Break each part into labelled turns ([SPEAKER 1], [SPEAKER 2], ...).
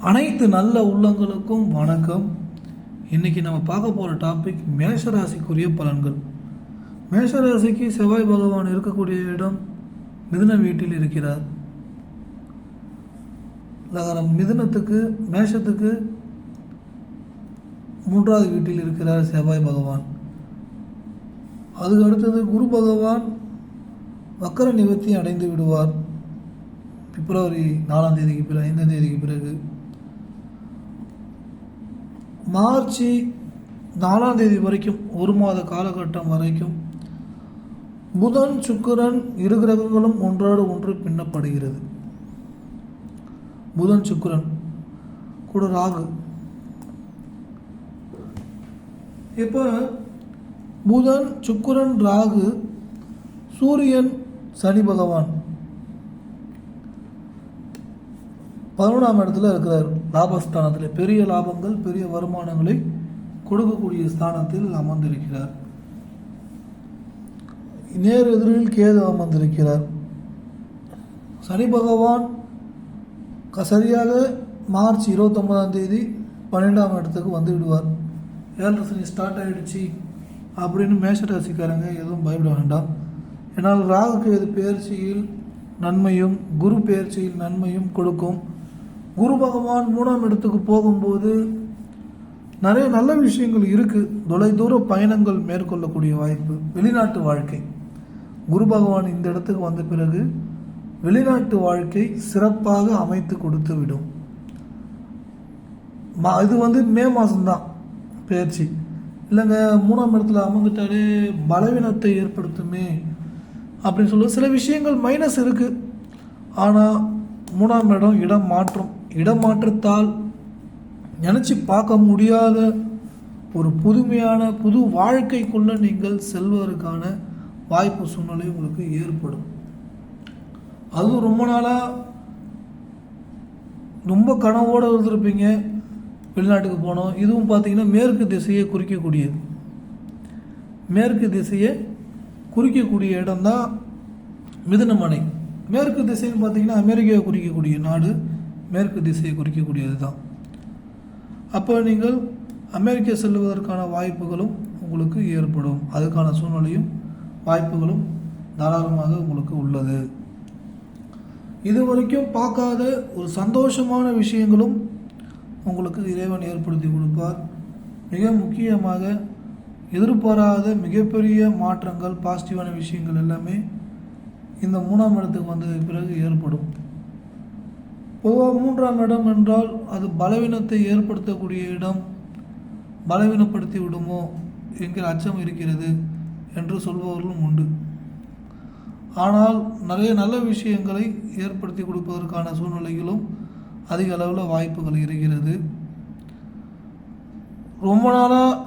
[SPEAKER 1] அனைத்து நல்ல உள்ளங்களுக்கும் வணக்கம். இன்னைக்கு நம்ம பார்க்க போகிற டாபிக் மேஷராசிக்குரிய பலன்கள். மேஷராசிக்கு செவ்வாய் பகவான் இருக்கக்கூடிய இடம் மிதுன வீட்டில் இருக்கிறார். லகரம் மிதுனத்துக்கு மேஷத்துக்கு மூன்றாவது வீட்டில் இருக்கிறார் செவ்வாய் பகவான். அதுக்கு அடுத்தது குரு பகவான் வக்கர நிவர்த்தி அடைந்து விடுவார். பிப்ரவரி நாலாம் தேதிக்கு பிறகு ஐந்தாம் தேதிக்கு பிறகு. மார்ச் நாலாம் தேதி வரைக்கும் ஒரு மாத காலகட்டம் வரைக்கும் புதன் சுக்கரன் இரு கிரகங்களும் ஒன்றோடு ஒன்று பின்னப்படுகிறது. புதன் சுக்கரன் கூட ராகு. இப்போ புதன் சுக்கரன் ராகு சூரியன் சனி பகவான் பதினொன்றாம் இடத்துல இருக்கிறார். லாபஸ்தானத்தில் பெரிய லாபங்கள் பெரிய வருமானங்களை கொடுக்கக்கூடிய ஸ்தானத்தில் அமர்ந்திருக்கிறார். நேர் எதிரில் கேது அமர்ந்திருக்கிறார். சனி பகவான் க- சரியாக மார்ச் இருபத்தொன்பதாம் தேதி பன்னெண்டாம் இடத்துக்கு வந்து விடுவார் ஏழரை சனி ஸ்டார்ட் ஆகிடுச்சு அப்படின்னு மேஷராசிக்காரங்க எதுவும் பயப்பட வேண்டாம். ஏன்னால் ராகுக்கு கேது பெயர்ச்சியில் நன்மையும் குரு பெயர்ச்சியில் நன்மையும் கொடுக்கும். குரு பகவான் மூணாம் இடத்துக்கு போகும்போது நிறைய நல்ல விஷயங்கள் இருக்குது தொலைதூர பயணங்கள் மேற்கொள்ளக்கூடிய வாய்ப்பு. வெளிநாட்டு வாழ்க்கை. குரு பகவான் இந்த இடத்துக்கு வந்த பிறகு வெளிநாட்டு வாழ்க்கை சிறப்பாக அமைத்து கொடுத்து விடும். மா இது வந்து மே மாதம்தான் பயிற்சி. இல்லைங்க மூணாம் இடத்துல அமர்ந்துட்டாலே பலவீனத்தை ஏற்படுத்துமே அப்படின்னு சொல்ல சில விஷயங்கள் மைனஸ் இருக்குது ஆனால் மூணாம் இடம் இடம் மாற்றம். இடமாற்றத்தால் நினச்சி பார்க்க முடியாத ஒரு புதுமையான புது வாழ்க்கைக்குள்ளே நீங்கள் செல்வதற்கான வாய்ப்பு சூழ்நிலை உங்களுக்கு ஏற்படும். அதுவும் ரொம்ப நாளாக ரொம்ப கனவோடு இருந்திருப்பீங்க. வெளிநாட்டுக்கு போனோம். இதுவும் பார்த்தீங்கன்னா மேற்கு திசையை குறிக்கக்கூடியது. மேற்கு திசையை குறிக்கக்கூடிய இடம்தான் மிதுனமனை. மேற்கு திசைன்னு பார்த்தீங்கன்னா அமெரிக்காவை குறிக்கக்கூடிய நாடு. மேற்கு திசையை குறிக்கக்கூடியது தான் அப்போ நீங்கள் அமெரிக்கா செல்வதற்கான வாய்ப்புகளும் உங்களுக்கு ஏற்படும். அதுக்கான சூழ்நிலையும் வாய்ப்புகளும் தாராளமாக உங்களுக்கு உள்ளது. இது வரைக்கும் பார்க்காத ஒரு சந்தோஷமான விஷயங்களும் உங்களுக்கு இறைவன் ஏற்படுத்தி கொடுப்பார். மிக முக்கியமாக எதிர்பாராத மிகப்பெரிய மாற்றங்கள் பாசிட்டிவான விஷயங்கள் எல்லாமே இந்த மூணாம் இடத்துக்கு வந்ததுக்கு பிறகு ஏற்படும். பொதுவாக மூன்றாம் இடம் என்றால் அது பலவீனத்தை ஏற்படுத்தக்கூடிய இடம் பலவீனப்படுத்தி விடுமோ என்கிற அச்சம் இருக்கிறது என்று சொல்பவர்களும் உண்டு. ஆனால் நிறைய நல்ல விஷயங்களை ஏற்படுத்தி கொடுப்பதற்கான சூழ்நிலைகளும் அதிக அளவில் வாய்ப்புகள் இருக்கிறது. ரொம்ப நாளாக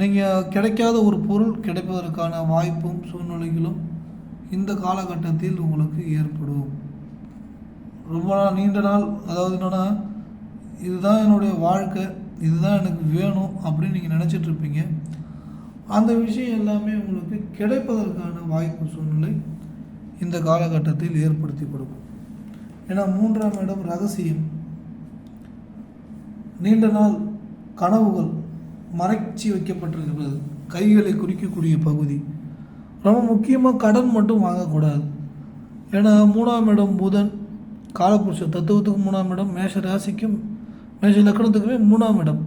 [SPEAKER 1] நீங்கள் கிடைக்காத ஒரு பொருள் கிடைப்பதற்கான வாய்ப்பும் சூழ்நிலைகளும் இந்த காலகட்டத்தில் உங்களுக்கு ஏற்படும். ரொம்ப நாள் நீண்ட நாள் அதாவது என்னென்னா இதுதான் என்னுடைய வாழ்க்கை இதுதான் எனக்கு வேணும் அப்படின்னு நீங்கள் நினச்சிட்டு இருப்பீங்க. அந்த விஷயம் எல்லாமே உங்களுக்கு கிடைப்பதற்கான வாய்ப்பு சூழ்நிலை இந்த காலகட்டத்தில் ஏற்படுத்தி கொடுக்கும். ஏன்னா மூன்றாம் இடம் ரகசியம். நீண்ட நாள் கனவுகள் மறைச்சி வைக்கப்பட்டிருக்கிறது. கைகளை குறிக்கக்கூடிய பகுதி. ரொம்ப முக்கியமாக கடன் மட்டும் வாங்கக்கூடாது. ஏன்னா மூணாம் இடம் புதன். காலபுருஷ தத்துவத்துக்கும் மூணாம் இடம் மேஷ ராசிக்கும் மேஷ லக்கணத்துக்குமே மூணாம் இடம்.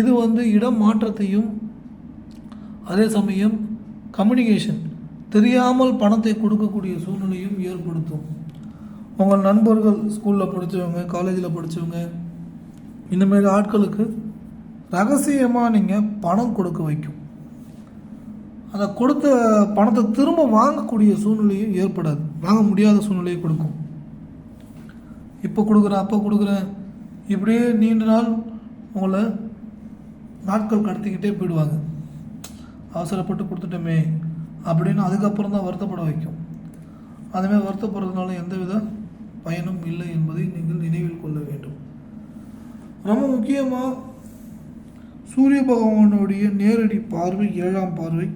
[SPEAKER 1] இது வந்து இடம் மாற்றத்தையும் அதே சமயம் கம்யூனிகேஷன் தெரியாமல் பணத்தை கொடுக்கக்கூடிய சூழ்நிலையும் ஏற்படுத்தும். உங்கள் நண்பர்கள் ஸ்கூலில் படித்தவங்க காலேஜில் படித்தவங்க இந்தமாரி ஆட்களுக்கு ரகசியமாக நீங்கள் பணம் கொடுக்க வைக்கும். அதை கொடுத்த பணத்தை திரும்ப வாங்கக்கூடிய சூழ்நிலையும் ஏற்படாது. வாங்க முடியாத சூழ்நிலையை கொடுக்கும். இப்போ கொடுக்குறேன் அப்போ கொடுக்குறேன். இப்படியே நீண்ட நாள் உங்களை நாட்கள் கடத்திக்கிட்டே போயிடுவாங்க. அவசரப்பட்டு கொடுத்துட்டோமே அப்படின்னு அதுக்கப்புறம் தான் வருத்தப்பட வைக்கும். அதுமாதிரி வருத்தப்படுறதுனால எந்தவித பயனும் இல்லை என்பதை நீங்கள் நினைவில் கொள்ள வேண்டும். ரொம்ப முக்கியமாக சூரிய பகவானுடைய நேரடி பார்வை ஏழாம் பார்வை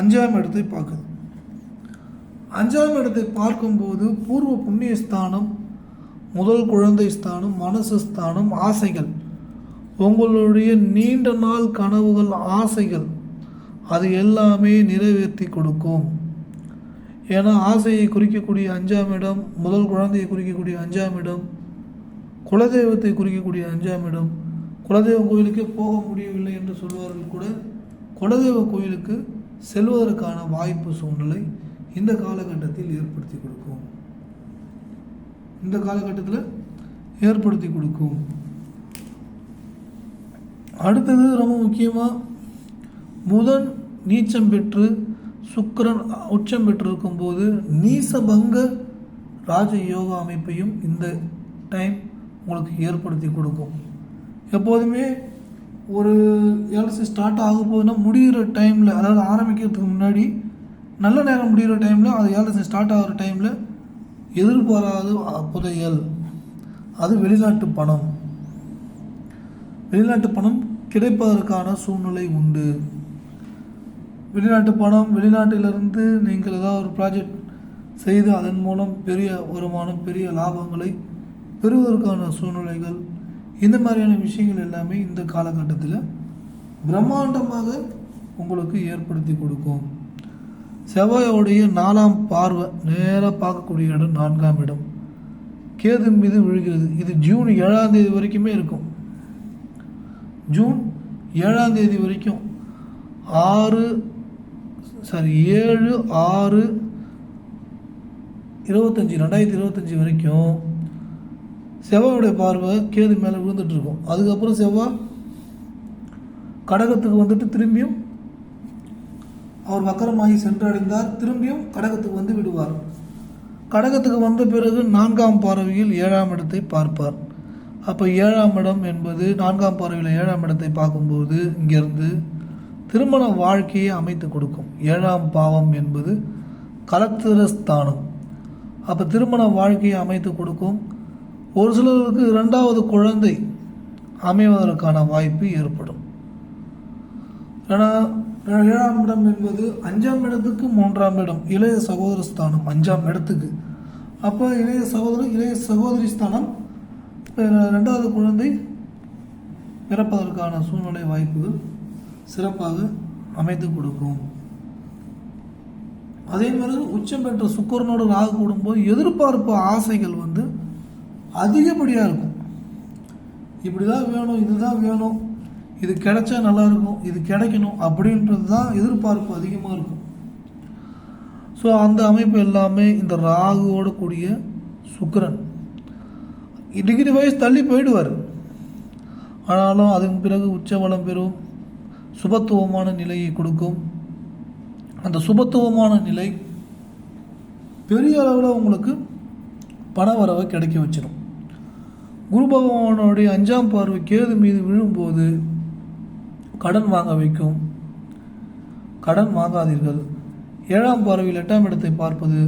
[SPEAKER 1] அஞ்சாம் இடத்தை பார்க்குது. அஞ்சாம் இடத்தை பார்க்கும்போது பூர்வ புண்ணிய ஸ்தானம் முதல் குழந்தை ஸ்தானம் மனசு ஸ்தானம் ஆசைகள். உங்களுடைய நீண்ட நாள் கனவுகள் ஆசைகள் அது எல்லாமே நிறைவேற்றி கொடுக்கும். ஏன்னா ஆசையை குறிக்கக்கூடிய அஞ்சாம் இடம் முதல் குழந்தையை குறிக்கக்கூடிய அஞ்சாம் இடம் குலதெய்வத்தை குறிக்கக்கூடிய அஞ்சாம் இடம். குலதெய்வ கோயிலுக்கே போக முடியவில்லை என்று சொல்வார்கள் கூட குலதெய்வ கோயிலுக்கு செல்வதற்கான வாய்ப்பு சூழ்நிலை இந்த காலகட்டத்தில் ஏற்படுத்தி கொடுக்கும். இந்த காலகட்டத்தில் ஏற்படுத்தி கொடுக்கும். அடுத்தது ரொம்ப முக்கியமாக புதன் நீச்சம் பெற்று சுக்கரன் உச்சம் பெற்றிருக்கும் போது நீசபங்க ராஜ யோகா அமைப்பையும் இந்த டைம் உங்களுக்கு ஏற்படுத்தி கொடுக்கும். எப்போதுமே ஒரு எல்சி ஸ்டார்ட் ஆக போகுதுன்னா முடிகிற டைமில் அதாவது ஆரம்பிக்கிறதுக்கு முன்னாடி நல்ல நேரம் முடிகிற டைமில் அது எல்சி ஸ்டார்ட் ஆகிற டைமில் எதிர்பாராத புதையல். அது வெளிநாட்டு பணம். வெளிநாட்டு பணம் கிடைப்பதற்கான சூழ்நிலை உண்டு. வெளிநாட்டு பணம் வெளிநாட்டிலிருந்து நீங்கள் ஏதாவது ஒரு ப்ராஜெக்ட் செய்து அதன் மூலம் பெரிய வருமானம் பெரிய லாபங்களை பெறுவதற்கான சூழ்நிலைகள் இந்த மாதிரியான விஷயங்கள் எல்லாமே இந்த காலகட்டத்தில் பிரம்மாண்டமாக உங்களுக்கு ஏற்படுத்தி கொடுக்கும். செவ்வாயோடைய நாலாம் பார்வை நேராக பார்க்கக்கூடிய இடம் நான்காம் இடம். கேது மீது விழுகிறது. இது ஜூன் ஏழாம் தேதி வரைக்குமே இருக்கும். ஜூன் ஏழாம் தேதி வரைக்கும் ஆறு சாரி ஏழு ஆறு இருபத்தஞ்சி ரெண்டாயிரத்தி இருபத்தஞ்சி வரைக்கும் செவ்வாயுடைய பார்வை கேது மேலே விழுந்துட்டு இருக்கும். அதுக்கப்புறம் செவ்வாய் கடகத்துக்கு வந்துட்டு திரும்பியும் அவர் வக்கரமாகி சென்றடைந்தார் திரும்பியும் கடகத்துக்கு வந்து விடுவார். கடகத்துக்கு வந்த பிறகு நான்காம் பார்வையில் ஏழாம் இடத்தை பார்ப்பார். அப்போ ஏழாம் இடம் என்பது நான்காம் பார்வையில் ஏழாம் இடத்தை பார்க்கும்போது இங்கேருந்து திருமண வாழ்க்கையை அமைத்து கொடுக்கும். ஏழாம் பாவம் என்பது கலத்திரஸ்தானம். அப்போ திருமண வாழ்க்கையை அமைத்து கொடுக்கும். ஒரு சிலருக்கு இரண்டாவது குழந்தை அமைவதற்கான வாய்ப்பு ஏற்படும். ஏன்னா ஏழாம் இடம் என்பது அஞ்சாம் இடத்துக்கு மூன்றாம் இடம் இளைய சகோதர ஸ்தானம் அஞ்சாம் இடத்துக்கு. அப்போ இளைய சகோதரர் இளைய சகோதரி ஸ்தானம் ரெண்டாவது குழந்தை பிறப்பதற்கான சூழ்நிலை வாய்ப்புகள் சிறப்பாக அமைத்து கொடுக்கும். அதே மாதிரி உச்சம் பெற்ற சுக்கரனோட ராகு கூடும்போது எதிர்பார்ப்பு ஆசைகள் வந்து அதிகப்படியாக இருக்கும். இப்படி தான் வேணும் இதுதான் வேணும் இது கிடைச்சா நல்லா இருக்கும் இது கிடைக்கணும் அப்படின்றது தான் எதிர்பார்ப்பு அதிகமாக இருக்கும். ஸோ அந்த அமைப்பு எல்லாமே இந்த ராகுவோட கூடிய சுக்கரன். டிகிரி வைஸ் தள்ளி போயிடுவார். ஆனாலும் அதன் பிறகு உச்சவளம் பெறும் சுபத்துவமான நிலையை கொடுக்கும். அந்த சுபத்துவமான நிலை பெரிய அளவில் உங்களுக்கு பண வரவை கிடைக்க வச்சிடும் குரு பகவானுடைய அஞ்சாம் பார்வை கேது மீது விழும்போது கடன் வாங்க வைக்கும். கடன் வாங்காதீர்கள். ஏழாம் பார்வையில் எட்டாம் இடத்தை பார்ப்பது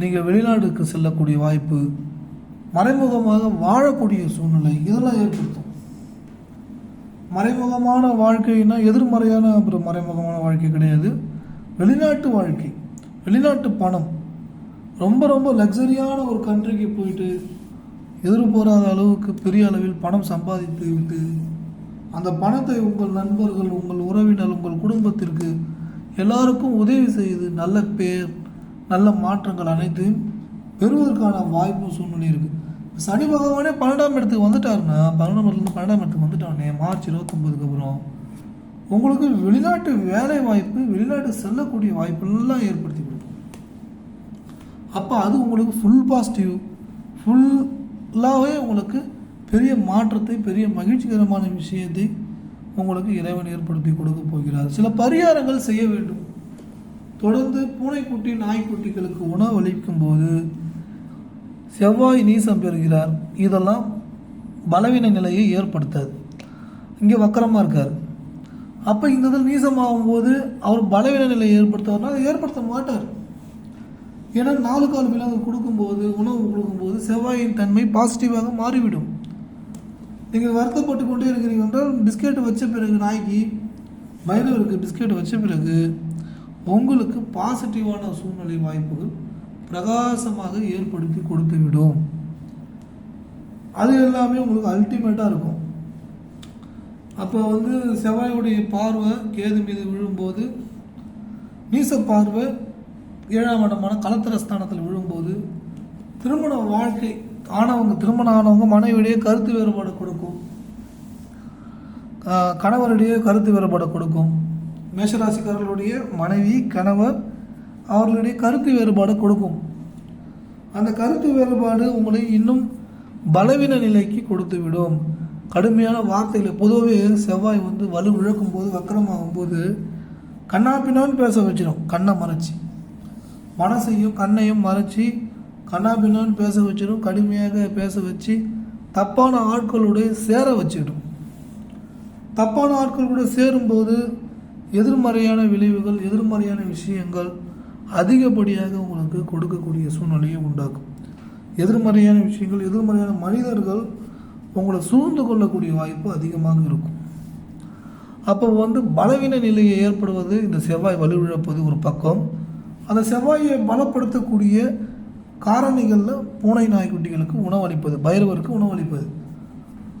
[SPEAKER 1] நீங்கள் வெளிநாட்டுக்கு செல்லக்கூடிய வாய்ப்பு. மறைமுகமாக வாழக்கூடிய சூழ்நிலை இதெல்லாம் ஏற்படுத்தும். மறைமுகமான வாழ்க்கைனா எதிர்மறையான அப்புறம் மறைமுகமான வாழ்க்கை கிடையாது. வெளிநாட்டு வாழ்க்கை வெளிநாட்டு பணம் ரொம்ப ரொம்ப லக்ஸரியான ஒரு கண்ட்ரிக்கு போயிட்டு எதிர்பாராத அளவுக்கு பெரிய அளவில் பணம் சம்பாதித்து விட்டு அந்த பணத்தை உங்கள் நண்பர்கள் உங்கள் உறவினர் உங்கள் குடும்பத்திற்கு எல்லாருக்கும் உதவி செய்து நல்ல பேர் நல்ல மாற்றங்கள் அனைத்தையும் பெறுவதற்கான வாய்ப்பு சூழ்நிலை இருக்குது சனி பகவானே பன்னெண்டாம் இடத்துக்கு வந்துட்டாருன்னா பன்னெண்டாம் இடத்துலேருந்து பன்னெண்டாம் இடத்துக்கு வந்துட்டானே மார்ச் இருபத்தொம்பதுக்கு அப்புறம் உங்களுக்கு வெளிநாட்டு வேலை வாய்ப்பு வெளிநாட்டு செல்லக்கூடிய வாய்ப்பெல்லாம் ஏற்படுத்தி கொடுக்கும். அப்போ அது உங்களுக்கு ஃபுல் பாசிட்டிவ் ஃபுல்லாகவே உங்களுக்கு பெரிய மாற்றத்தை பெரிய மகிழ்ச்சிகரமான விஷயத்தை உங்களுக்கு இறைவன் ஏற்படுத்தி கொடுக்க போகிறார். சில பரிகாரங்கள் செய்ய வேண்டும். தொடர்ந்து பூனைக்குட்டி நாய்க்குட்டிகளுக்கு உணவு அளிக்கும் போது செவ்வாய் நீசம் பெறுகிறார். இதெல்லாம் பலவீன நிலையை ஏற்படுத்தாது. இங்கே வக்கரமாக இருக்கார். அப்போ இந்த இதில் நீசமாகும் போது அவர் பலவீன நிலையை ஏற்படுத்துவார்னா அதை ஏற்படுத்த மாட்டார். ஏன்னா நாலு கால் விலங்கு கொடுக்கும்போது உணவு கொடுக்கும்போது செவ்வாயின் தன்மை பாசிட்டிவாக மாறிவிடும். நீங்கள் வருத்தப்பட்டு கொண்டே இருக்கிறீங்க என்றால் பிஸ்கெட் வச்ச பிறகு நாய்க்கு பைரவருக்கு பிஸ்கெட் வச்ச பிறகு உங்களுக்கு பாசிட்டிவான சூழ்நிலை வாய்ப்புகள் பிரகாசமாக ஏற்படுத்தி கொடுத்து விடும் அது எல்லாமே உங்களுக்கு அல்டிமேட்டாக இருக்கும். அப்போ வந்து செவ்வாயுடைய பார்வை கேது மீது விழும்போது நீச பார்வை ஏழாம் இடமான கலத்திர ஸ்தானத்தில் விழும்போது திருமண வாழ்க்கை ஆனவங்க திருமணம் ஆனவங்க மனைவியிடையே கருத்து வேறுபாடு கொடுக்கும். ஆஹ் கணவரிடையே கருத்து வேறுபாடு கொடுக்கும். மேஷராசிக்காரர்களுடைய மனைவி கணவர் அவர்களுடைய கருத்து வேறுபாடு கொடுக்கும். அந்த கருத்து வேறுபாடு உங்களை இன்னும் பலவீன நிலைக்கு கொடுத்து விடும் கடுமையான வார்த்தையில் பொதுவாகவே செவ்வாய் வந்து வலு விழக்கும் போது வக்கரமாகும் போது கண்ணாப்பினான்னு பேச வச்சிடும் கண்ணை மறைச்சி. மனசையும் கண்ணையும் மறைச்சி கண்ணாபின்னான்னு பேச வச்சிடும் கடுமையாக பேச வச்சு தப்பான ஆட்களுடைய சேர வச்சிடும். தப்பான ஆட்கள் கூட சேரும்போது எதிர்மறையான விளைவுகள் எதிர்மறையான விஷயங்கள் அதிகப்படியாக உங்களுக்கு கொடுக்கக்கூடிய சூழ்நிலையை உண்டாக்கும். எதிர்மறையான விஷயங்கள் எதிர்மறையான மனிதர்கள் உங்களை சூழ்ந்து கொள்ளக்கூடிய வாய்ப்பு அதிகமாக இருக்கும். அப்போ வந்து பலவீன நிலையை ஏற்படுவது இந்த செவ்வாய் வலுவிழப்பது ஒரு பக்கம். அந்த செவ்வாயை பலப்படுத்தக்கூடிய காரணிகளில் பூனை நாய்க்குட்டிகளுக்கு உணவளிப்பது பைரவருக்கு உணவளிப்பது.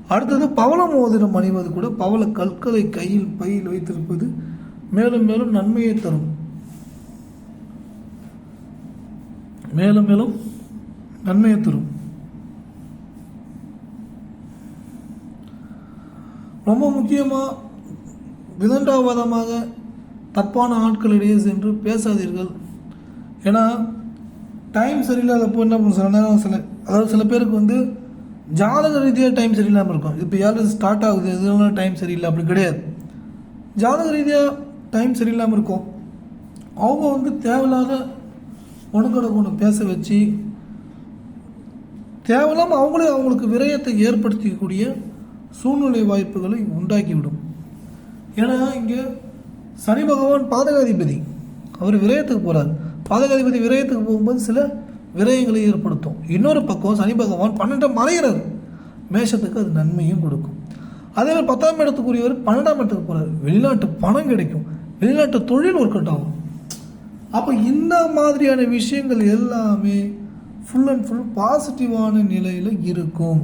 [SPEAKER 1] அடுத்தது பவள மோதிரம் அணிவது கூட பவள கற்களை கையில் பையில் வைத்திருப்பது மேலும் மேலும் நன்மையை தரும். மேலும் மேலும் நன்மையை தரும். ரொம்ப முக்கியமாக விதண்டாவாதமாக தப்பான ஆட்களிடையே சென்று பேசாதீர்கள். ஏன்னா டைம் சரியில்லாதப்போ என்ன பண்ணும் சில நேரம் சில அதாவது சில பேருக்கு வந்து ஜாதக ரீதியாக டைம் சரியில்லாமல் இருக்கும். இப்போ யாரும் ஸ்டார்ட் ஆகுது? எதுனால டைம் சரியில்லை? அப்படி கிடையாது. ஜாதக ரீதியாக டைம் சரியில்லாமல் இருக்கும். அவங்க வந்து தேவையில்லாத ஒணுக்கடை ஒன்று பேச வச்சு தேவையில்லாமல் அவங்களே அவங்களுக்கு விரயத்தை ஏற்படுத்திக்கூடிய சூழ்நிலை வாய்ப்புகளை உண்டாக்கிவிடும். ஏன்னா இங்கே சனி பகவான் பாதகாதிபதி. அவர் விரயத்துக்கு போகிறார் பாதகாதிபதி விரயத்துக்கு போகும்போது சில விரயங்களை ஏற்படுத்தும். இன்னொரு பக்கம் சனி பகவான் பன்னெண்டாம் மறைகிறார் மேஷத்துக்கு அது நன்மையும் கொடுக்கும். அதே மாதிரி பத்தாம் இடத்துக்குரியவர் பன்னெண்டாம் இடத்துக்கு போகிறார் வெளிநாட்டு பணம் கிடைக்கும். வெளிநாட்டு தொழில் ஒர்க் அவுட் ஆகும். அப்போ இந்த மாதிரியான விஷயங்கள் எல்லாமே ஃபுல் அண்ட் ஃபுல் பாசிட்டிவான நிலையில் இருக்கும்.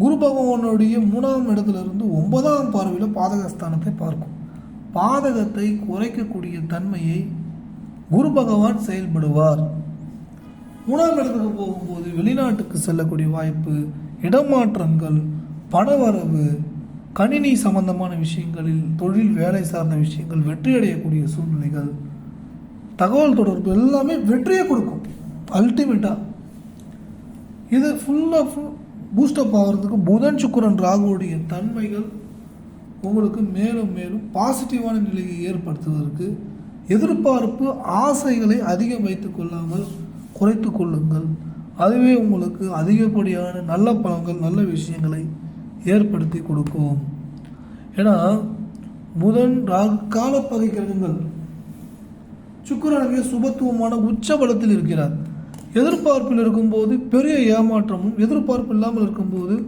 [SPEAKER 1] குரு பகவானுடைய மூணாம் இடத்துல இருந்து ஒன்பதாம் பார்வையில் பாதகஸ்தானத்தை பார்க்கும். பாதகத்தை குறைக்கக்கூடிய தன்மையை குரு பகவான் செயல்படுவார். மூணாம் இடத்துக்கு போகும்போது வெளிநாட்டுக்கு செல்லக்கூடிய வாய்ப்பு இடமாற்றங்கள் பணவரவு கணினி சம்பந்தமான விஷயங்களில் தொழில் வேலை சார்ந்த விஷயங்கள் வெற்றியடையக்கூடிய சூழ்நிலைகள் தகவல் தொடர்பு எல்லாமே வெற்றியை கொடுக்கும் அல்டிமேட்டாக இது ஃபுல்லாக ஃபுல் பூஸ்டப் ஆகிறதுக்கு புதன் சுக்கரன் ராகுடைய தன்மைகள் உங்களுக்கு மேலும் மேலும் பாசிட்டிவான நிலையை ஏற்படுத்துவதற்கு எதிர்பார்ப்பு ஆசைகளை அதிகம் வைத்து கொள்ளாமல் குறைத்து கொள்ளுங்கள். அதுவே உங்களுக்கு அதிகப்படியான நல்ல பலன்கள் நல்ல விஷயங்களை ஏற்படுத்தி கொடுக்கும். ஏன்னா புதன் ராகு பகை கிரகங்கள் சுக்கரனுக்கு சுபத்துவமான உச்சபலத்தில் இருக்கிறார். எதிர்பார்ப்பில் இருக்கும்போது பெரிய ஏமாற்றமும் எதிர்பார்ப்பு இல்லாமல் இருக்கும்போது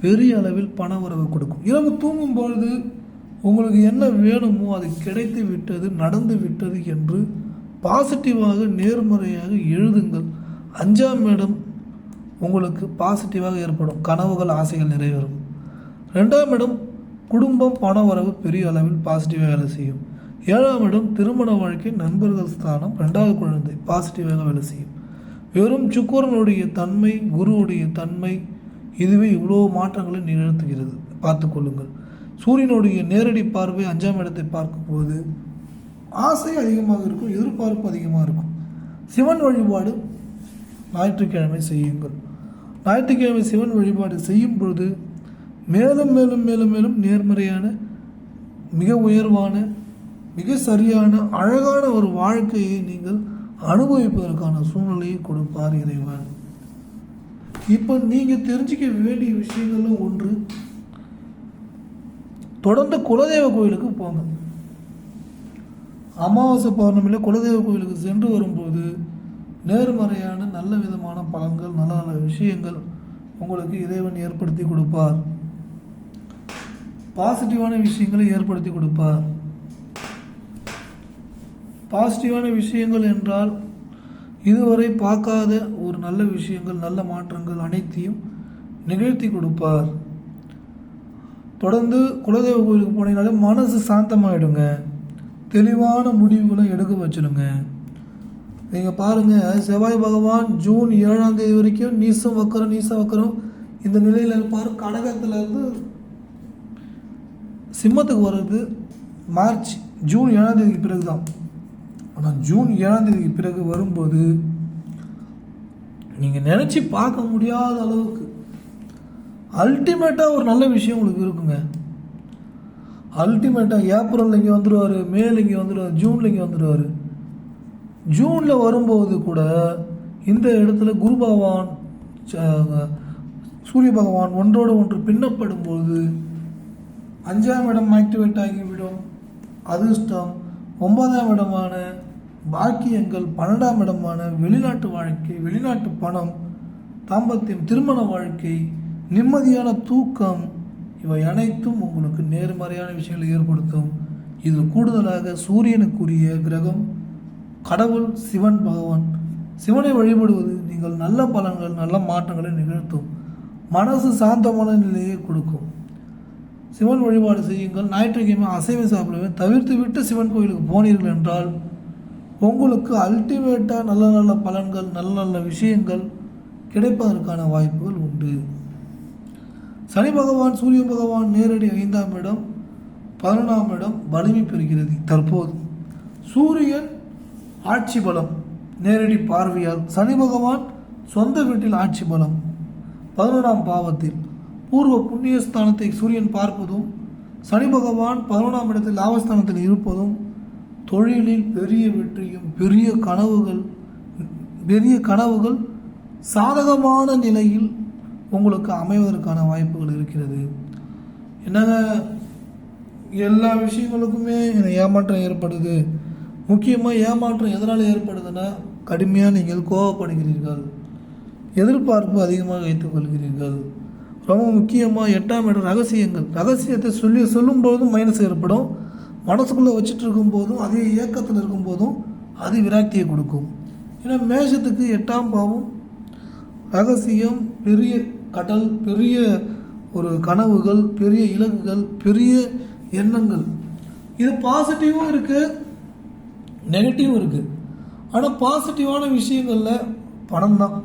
[SPEAKER 1] பெரிய அளவில் பண வரவு கொடுக்கும். இரவு தூங்கும் பொழுது உங்களுக்கு என்ன வேணுமோ அது கிடைத்து விட்டது நடந்து விட்டது என்று பாசிட்டிவாக நேர்மறையாக எழுதுங்கள். அஞ்சாம் இடம் உங்களுக்கு பாசிட்டிவாக ஏற்படும். கனவுகள் ஆசைகள் நிறைவேறும். ரெண்டாம் இடம் குடும்பம் பண வரவு பெரிய அளவில் பாசிட்டிவாக வேலை செய்யும். ஏழாம் இடம் திருமண வாழ்க்கை நண்பர்கள் ஸ்தானம் ரெண்டாவது குழந்தை பாசிட்டிவாக வேலை செய்யும். வெறும் சுக்கரனுடைய தன்மை குருவுடைய தன்மை இதுவே இவ்வளோ மாற்றங்களை நிகழ்த்துகிறது. பார்த்துக்கொள்ளுங்கள் சூரியனுடைய நேரடி பார்வை அஞ்சாம் இடத்தை பார்க்கும்போது ஆசை அதிகமாக இருக்கும் எதிர்பார்ப்பு அதிகமாக இருக்கும். சிவன் வழிபாடு ஞாயிற்றுக்கிழமை செய்யுங்கள். ஞாயிற்றுக்கிழமை சிவன் வழிபாடு செய்யும் பொழுது மேலும் மேலும் மேலும் மேலும் நேர்மறையான மிக உயர்வான மிக சரியான அழகான ஒரு வாழ்க்கையை நீங்கள் அனுபவிப்பதற்கான சூழ்நிலையை கொடுப்பார் இறைவன். இப்போ நீங்கள் தெரிஞ்சிக்க வேண்டிய விஷயங்களும் ஒன்று தொடர்ந்து குலதெய்வ கோயிலுக்கு போங்க. அமாவாசை பௌர்ணமியில் குலதெய்வ கோயிலுக்கு சென்று வரும்போது நேர்மறையான நல்ல விதமான பலன்கள் நல்ல நல்ல விஷயங்கள் உங்களுக்கு இறைவன் ஏற்படுத்தி கொடுப்பார். பாசிட்டிவான விஷயங்களை ஏற்படுத்தி கொடுப்பார். பாசிட்டிவான விஷயங்கள் என்றால் இதுவரை பார்க்காத ஒரு நல்ல விஷயங்கள் நல்ல மாற்றங்கள் அனைத்தையும் நிகழ்த்தி கொடுப்பார். தொடர்ந்து குலதெய்வ கோயிலுக்கு போனீங்கனாலே மனசு சாந்தமாகிடுங்க தெளிவான முடிவுகளை எடுக்க வச்சுடுங்க. நீங்கள் பாருங்கள் செவ்வாய் பகவான் ஜூன் ஏழாம் தேதி வரைக்கும் நீசம் வக்கரம் நீசம் வக்கரம் இந்த நிலையில் இருப்பார். கடகத்துல இருந்து சிம்மத்துக்கு வர்றது மார்ச் ஜூன் ஏழாம் தேதிக்கு பிறகு தான் ஆனால் ஜூன் ஏழாம் தேதிக்கு பிறகு வரும்போது நீங்கள் நினச்சி பார்க்க முடியாத அளவுக்கு அல்டிமேட்டாக ஒரு நல்ல விஷயம் உங்களுக்கு இருக்குங்க. அல்டிமேட்டாக ஏப்ரலில் இங்கே வந்துடுவார் மேல இங்கே வந்துடுவார் ஜூனில் இங்கே வந்துடுவார் ஜூனில் வரும்போது கூட இந்த இடத்துல குரு பகவான் சூரிய பகவான் ஒன்றோடு ஒன்று பின்னப்படும் போது அஞ்சாம் இடம் ஆக்டிவேட் ஆகிவிடும். அதிர்ஷ்டம். ஒன்பதாம் இடமான பாக்கியங்கள் பன்னெண்டாம் இடமான வெளிநாட்டு வாழ்க்கை வெளிநாட்டு பணம் தாம்பத்தியம் திருமண வாழ்க்கை நிம்மதியான தூக்கம் இவை அனைத்தும் உங்களுக்கு நேர்மறையான விஷயங்களை ஏற்படுத்தும். இது கூடுதலாக சூரியனுக்குரிய கிரகம் கடவுள் சிவன் பகவான். சிவனை வழிபடுவது நீங்கள் நல்ல பலன்கள் நல்ல மாற்றங்களை நிகழ்த்தும். மனசு சாந்தமான நிலையை கொடுக்கும். சிவன் வழிபாடு செய்யுங்கள். ஞாயிற்றுக்கிழமை அசைவம் சாப்பிடுவேன் தவிர்த்து விட்டு சிவன் கோயிலுக்கு போனீர்கள் என்றால் உங்களுக்கு அல்டிமேட்டாக நல்ல நல்ல பலன்கள் நல்ல நல்ல விஷயங்கள் கிடைப்பதற்கான வாய்ப்புகள் உண்டு. சனி பகவான் சூரிய பகவான் நேரடி ஐந்தாம் இடம் பதினொன்றாம் இடம் வலிமை பெறுகிறது தற்போது. சூரியன் ஆட்சி பலம் நேரடி பார்வையால் சனி பகவான் சொந்த வீட்டில் ஆட்சி பலம். பதினொன்றாம் பாவத்தில் பூர்வ புண்ணியஸ்தானத்தை சூரியன் பார்ப்பதும் சனி பகவான் பதினொன்றாம் இடத்தில் லாபஸ்தானத்தில் இருப்பதும் தொழிலில் பெரிய வெற்றியும் பெரிய கனவுகள் பெரிய கனவுகள் சாதகமான நிலையில் உங்களுக்கு அமைவதற்கான வாய்ப்புகள் இருக்கிறது. என்னங்க எல்லா விஷயங்களுக்குமே ஏமாற்றம் ஏற்படுது. முக்கியமாக ஏமாற்றம் எதனால் ஏற்படுதுன்னா கடுமையாக நீங்கள் கோவப்படுகிறீர்கள். எதிர்பார்ப்பு அதிகமாக வைத்துக்கொள்கிறீர்கள் ரொம்ப முக்கியமாக எட்டாம் இடம் ரகசியங்கள். ரகசியத்தை சொல்லி சொல்லும்போதும் மைனஸ் ஏற்படும். மனசுக்குள்ளே வச்சுட்டு இருக்கும்போதும் அதே இயக்கத்தில் இருக்கும்போதும் அது விராக்தியை கொடுக்கும். ஏன்னா மேஷத்துக்கு எட்டாம் பாவம் ரகசியம் பெரிய கடல் பெரிய ஒரு கனவுகள் பெரிய இலக்குகள் பெரிய எண்ணங்கள். இது பாசிட்டிவும் இருக்குது நெகட்டிவும் இருக்குது ஆனால் பாசிட்டிவான விஷயங்களில் பணம் தான்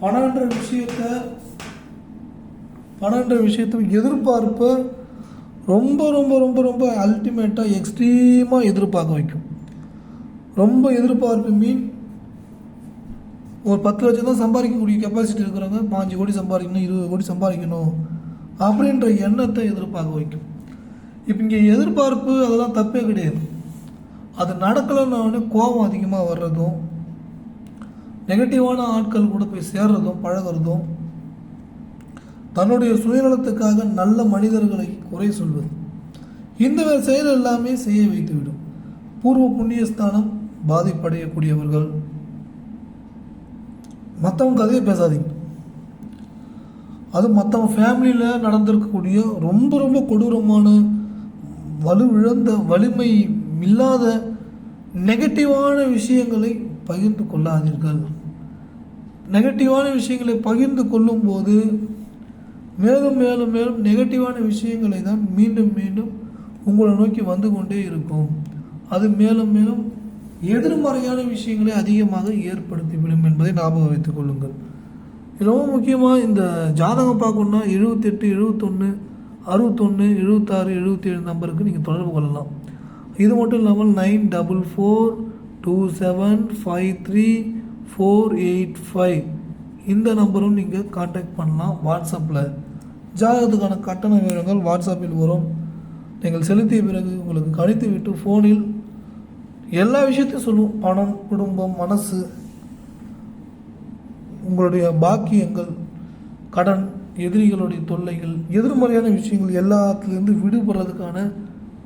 [SPEAKER 1] பணம்ன்ற விஷயத்த பணம்ன்ற விஷயத்தை எதிர்பார்ப்பை ரொம்ப ரொம்ப ரொம்ப ரொம்ப அல்டிமேட்டாக எக்ஸ்ட்ரீமாக எதிர்பார்க்க வைக்கும். ரொம்ப எதிர்பார்ப்பு மீன் ஒரு பத்து லட்சம் தான் சம்பாதிக்கக்கூடிய கெப்பாசிட்டி இருக்கிறவங்க பாஞ்சு கோடி சம்பாதிக்கணும் இருபது கோடி சம்பாதிக்கணும் அப்படின்ற எண்ணத்தை எதிர்பார்க்க வைக்கும். இப்போ இங்கே எதிர்பார்ப்பு அதெல்லாம் தப்பே கிடையாது. அது நடக்கலைன்னு கோபம் அதிகமாக வர்றதும் நெகட்டிவான ஆட்கள் கூட போய் சேர்றதும் பழகுறதும் தன்னுடைய சுயநலத்துக்காக நல்ல மனிதர்களை குறை சொல்வது இந்த செயல் எல்லாமே செய்ய வைத்துவிடும். பூர்வ புண்ணியஸ்தானம் பாதிப்படையக்கூடியவர்கள் மற்றவங்க கதையை பேசாதீங்க. அது மற்றவங்க ஃபேமிலியில் நடந்திருக்கக்கூடிய ரொம்ப ரொம்ப கொடூரமான வலுவிழந்த வலிமை இல்லாத நெகட்டிவான விஷயங்களை பகிர்ந்து கொள்ளாதீர்கள். நெகட்டிவான விஷயங்களை பகிர்ந்து கொள்ளும்போது மேலும் மேலும் மேலும் நெகட்டிவான விஷயங்களை தான் மீண்டும் மீண்டும் உங்களை நோக்கி வந்து கொண்டே இருக்கும். அது மேலும் மேலும் எதிர்மறையான விஷயங்களை அதிகமாக ஏற்படுத்திவிடும் என்பதை ஞாபகம் வைத்துக் கொள்ளுங்கள். ரொம்ப முக்கியமாக இந்த ஜாதகம் பார்க்கணுன்னா எழுபத்தெட்டு எழுபத்தொன்று அறுபத்தொன்று எழுபத்தாறு எழுபத்தி ஏழு நம்பருக்கு நீங்கள் தொடர்பு கொள்ளலாம். இது மட்டும் இல்லாமல் nine double four two seven five three four eight five இந்த நம்பரும் நீங்கள் காண்டாக்ட் பண்ணலாம் வாட்ஸ்அப்பில். ஜாதகத்துக்கான கட்டண விவரங்கள் வாட்ஸ்அப்பில் வரும். நீங்கள் செலுத்திய பிறகு உங்களுக்கு கணித்து விட்டு ஃபோனில் எல்லா விஷயத்தையும் சொல்லுவோம். பணம் குடும்பம் மனசு உங்களுடைய பாக்கியங்கள் கடன் எதிரிகளுடைய தொல்லைகள் எதிர்மறையான விஷயங்கள் எல்லாத்துலேருந்து விடுபடுறதுக்கான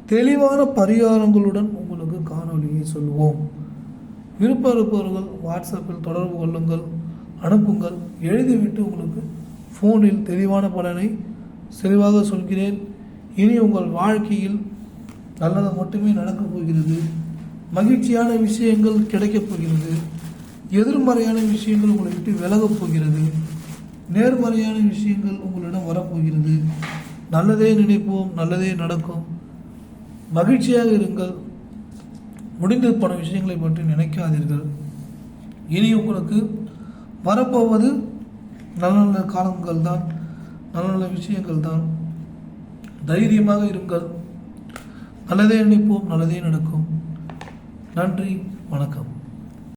[SPEAKER 1] தெளிவான பரிகாரங்களுடன் உங்களுக்கு காணொலியை சொல்லுவோம். விருப்பம் இருப்பவர்கள் வாட்ஸ்அப்பில் தொடர்பு கொள்ளுங்கள் அனுப்புங்கள். எழுதிவிட்டு உங்களுக்கு ஃபோனில் தெளிவான பலனை தெளிவாக சொல்கிறேன். இனி உங்கள் வாழ்க்கையில் நல்லது மட்டுமே நடக்கப் போகிறது. மகிழ்ச்சியான விஷயங்கள் கிடைக்கப் போகிறது. எதிர்மறையான விஷயங்கள் உங்களை விட்டு விலகப் போகிறது. நேர்மறையான விஷயங்கள் உங்களிடம் வரப்போகிறது நல்லதே நினைப்போம் நல்லதே நடக்கும். மகிழ்ச்சியாக இருங்கள். முடிந்து போன விஷயங்களை பற்றி நினைக்காதீர்கள். இனி உங்களுக்கு வரப்போவது நல்ல நல்ல காலங்கள் தான் நல்ல நல்ல விஷயங்கள் தான். தைரியமாக இருங்கள். நல்லதே நினைப்போம் நல்லதே நடக்கும். நன்றி வணக்கம்.